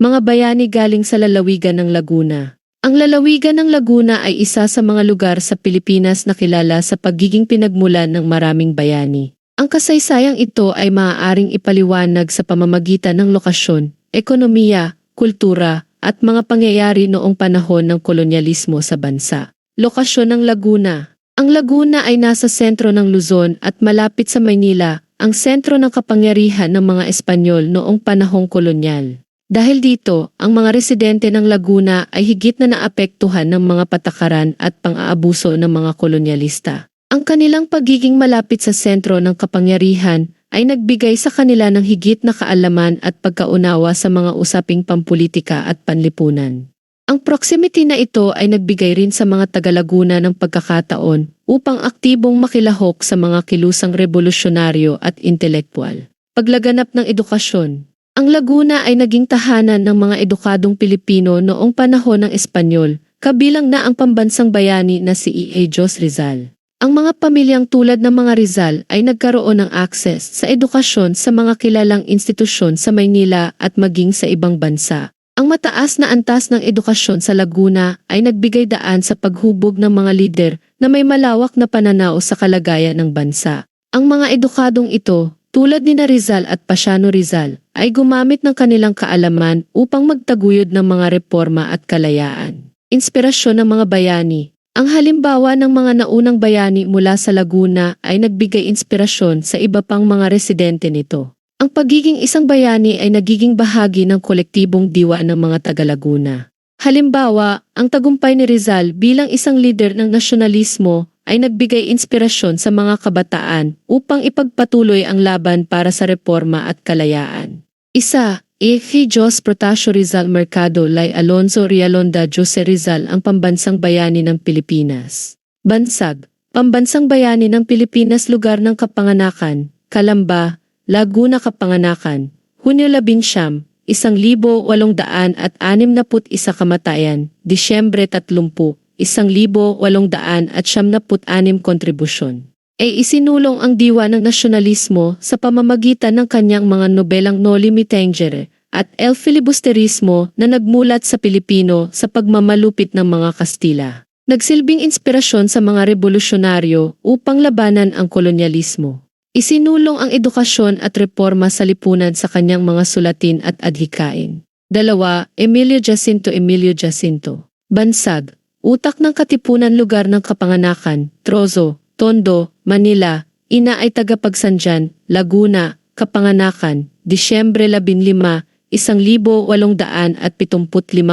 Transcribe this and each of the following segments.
mga bayani galing sa lalawigan ng Laguna. Ang lalawigan ng Laguna ay isa sa mga lugar sa Pilipinas na kilala sa pagiging pinagmulan ng maraming bayani. Ang kasaysayang ito ay maaaring ipaliwanag sa pamamagitan ng lokasyon, ekonomiya, kultura, at mga pangyayari noong panahon ng kolonyalismo sa bansa. Lokasyon ng Laguna Ang Laguna ay nasa sentro ng Luzon at malapit sa Maynila, ang sentro ng kapangyarihan ng mga Espanyol noong panahong kolonyal. Dahil dito, ang mga residente ng Laguna ay higit na naapektuhan ng mga patakaran at pang-aabuso ng mga kolonyalista. Ang kanilang pagiging malapit sa sentro ng kapangyarihan ay nagbigay sa kanila ng higit na kaalaman at pagkaunawa sa mga usaping pampolitika at panlipunan. Ang proximity na ito ay nagbigay rin sa mga taga-Laguna ng pagkakataon upang aktibong makilahok sa mga kilusang revolusyonaryo at intelektual. Paglaganap ng edukasyon ang Laguna ay naging tahanan ng mga edukadong Pilipino noong panahon ng Espanyol, kabilang na ang pambansang bayani na si E.A. Jos Rizal. Ang mga pamilyang tulad ng mga Rizal ay nagkaroon ng akses sa edukasyon sa mga kilalang institusyon sa Maynila at maging sa ibang bansa. Ang mataas na antas ng edukasyon sa Laguna ay nagbigay daan sa paghubog ng mga lider na may malawak na pananaw sa kalagayan ng bansa. Ang mga edukadong ito tulad ni Rizal at Pasiano Rizal, ay gumamit ng kanilang kaalaman upang magtaguyod ng mga reforma at kalayaan. Inspirasyon ng mga bayani Ang halimbawa ng mga naunang bayani mula sa Laguna ay nagbigay inspirasyon sa iba pang mga residente nito. Ang pagiging isang bayani ay nagiging bahagi ng kolektibong diwa ng mga taga-Laguna. Halimbawa, ang tagumpay ni Rizal bilang isang leader ng nasyonalismo ay nagbigay inspirasyon sa mga kabataan upang ipagpatuloy ang laban para sa reforma at kalayaan. Isa, Eje Jos Protasio Rizal Mercado Lay Alonso Rialonda Jose Rizal ang pambansang bayani ng Pilipinas. Bansag, pambansang bayani ng Pilipinas lugar ng kapanganakan, Kalamba, Laguna Kapanganakan, Hunyo 11, isang libo walong daan at anim na put isa kamatayan, Disyembre 30, isang libo walong daan at siyam na put anim kontribusyon. Ay isinulong ang diwa ng nasyonalismo sa pamamagitan ng kanyang mga nobelang Noli Me Tangere at El Filibusterismo na nagmulat sa Pilipino sa pagmamalupit ng mga Kastila. Nagsilbing inspirasyon sa mga revolusyonaryo upang labanan ang kolonyalismo. Isinulong ang edukasyon at reforma sa lipunan sa kanyang mga sulatin at adhikain. Dalawa, Emilio Jacinto Emilio Jacinto. Bansag, Utak ng Katipunan Lugar ng Kapanganakan, Trozo, Tondo, Manila, ina ay tagapagsandyan, Laguna, Kapanganakan, Disyembre 15, 1875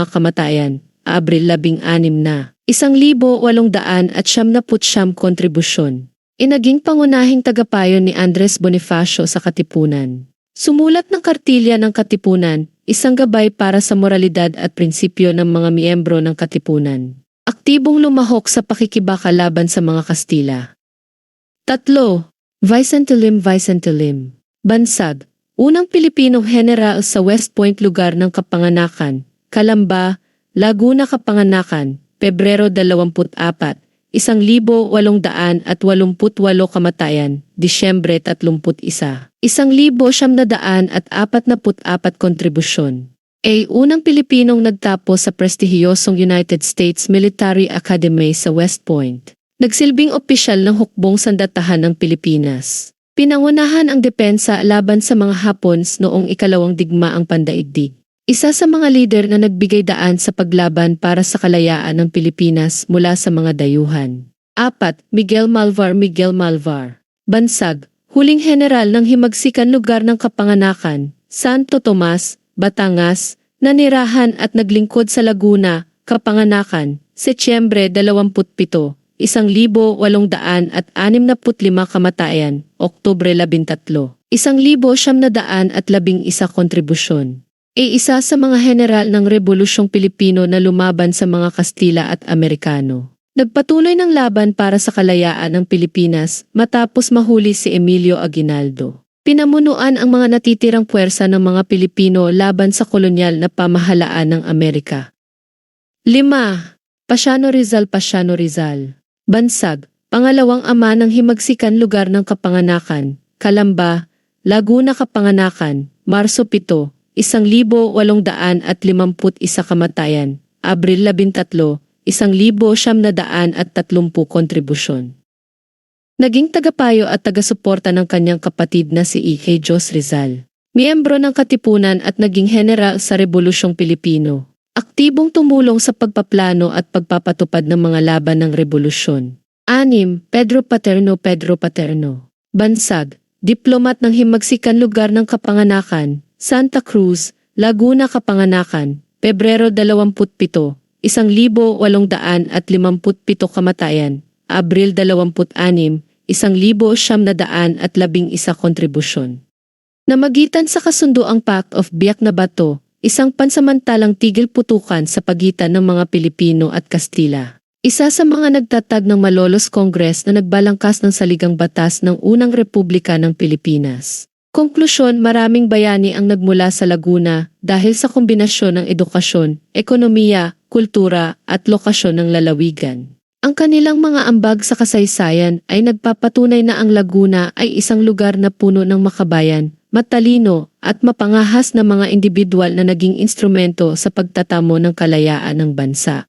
kamatayan, Abril 16 na. 1,800 at siyam na putsyam kontribusyon. Inaging pangunahing tagapayo ni Andres Bonifacio sa Katipunan. Sumulat ng kartilya ng Katipunan, isang gabay para sa moralidad at prinsipyo ng mga miyembro ng Katipunan. Aktibong lumahok sa pakikibaka laban sa mga Kastila. Tatlo, Vicentilim Vicentilim. Bansag, unang Pilipinong general sa West Point lugar ng Kapanganakan, Kalamba, Laguna Kapanganakan, Pebrero 24, 1,888 kamatayan, Disyembre 31, 1,700 at 44 kontribusyon. A. Unang Pilipinong nagtapos sa prestihiyosong United States Military Academy sa West Point. Nagsilbing opisyal ng hukbong sandatahan ng Pilipinas. Pinangunahan ang depensa laban sa mga Hapons noong ikalawang digmaang pandaigdig. Isa sa mga lider na nagbigay daan sa paglaban para sa kalayaan ng Pilipinas mula sa mga dayuhan. Apat, Miguel Malvar Miguel Malvar. Bansag, huling general ng himagsikan lugar ng Kapanganakan, Santo Tomas, Batangas, nanirahan at naglingkod sa Laguna, Kapanganakan, Setyembre 27, 1,800 at 65 kamatayan, Oktubre 13, 1,700 at 11 kontribusyon. E isa sa mga general ng Rebolusyong Pilipino na lumaban sa mga Kastila at Amerikano. Nagpatuloy ng laban para sa kalayaan ng Pilipinas matapos mahuli si Emilio Aguinaldo. Pinamunuan ang mga natitirang puwersa ng mga Pilipino laban sa kolonyal na pamahalaan ng Amerika. 5. Pasiano Rizal Pasiano Rizal Bansag, pangalawang ama ng himagsikan lugar ng Kapanganakan, Kalamba, Laguna Kapanganakan, Marso 7, 1,851 kamatayan. Abril 13, 1,930 kontribusyon. Naging tagapayo at tagasuporta ng kanyang kapatid na si E. Jos Rizal. Miyembro ng Katipunan at naging general sa Rebolusyong Pilipino. Aktibong tumulong sa pagpaplano at pagpapatupad ng mga laban ng revolusyon. Anim, Pedro Paterno Pedro Paterno. Bansag, diplomat ng himagsikan lugar ng kapanganakan, Santa Cruz, Laguna Kapanganakan, Pebrero 27, 1,857 kamatayan, Abril 26, 1,911 kontribusyon. Namagitan sa kasunduang Pact of Biak na Bato, isang pansamantalang tigil putukan sa pagitan ng mga Pilipino at Kastila. Isa sa mga nagtatag ng Malolos Congress na nagbalangkas ng saligang batas ng unang Republika ng Pilipinas. Konklusyon, maraming bayani ang nagmula sa Laguna dahil sa kombinasyon ng edukasyon, ekonomiya, kultura at lokasyon ng lalawigan. Ang kanilang mga ambag sa kasaysayan ay nagpapatunay na ang Laguna ay isang lugar na puno ng makabayan, matalino at mapangahas na mga individual na naging instrumento sa pagtatamo ng kalayaan ng bansa.